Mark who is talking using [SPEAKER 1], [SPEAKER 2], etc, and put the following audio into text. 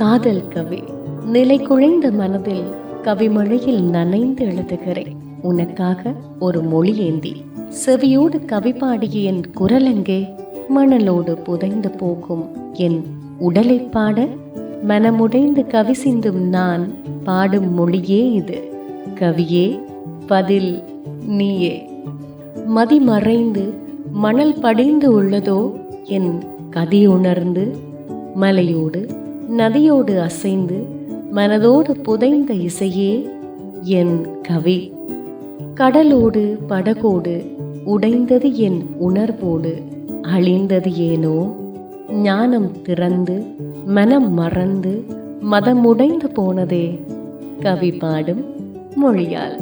[SPEAKER 1] காதல் கவி நிலை குழைந்த மனதில் கவிமழையில் நனைந்து எழுதுகிறேன். உனக்காக ஒரு மொழி ஏந்தி செவியோடு கவி பாடிய என் குரலெங்கே மணலோடு புதைந்து போகும் என் உடலை பாட மனமுடைந்து கவி சிந்தும் நான் பாடும் மொழியே இது. கவியே பதில் நீயே. மதிமறைந்து மணல் படிந்து உள்ளதோ என் கதியுணர்ந்து மலையோடு நதியோடு அசைந்து மனதோடு புதைந்த இசையே என் கவி. கடலோடு படகோடு உடைந்தது என் உணர்வோடு அழிந்தது ஏனோ? ஞானம் திறந்து மனம் மறந்து மதமுடைந்து போனதே கவி பாடும் மொழியால்.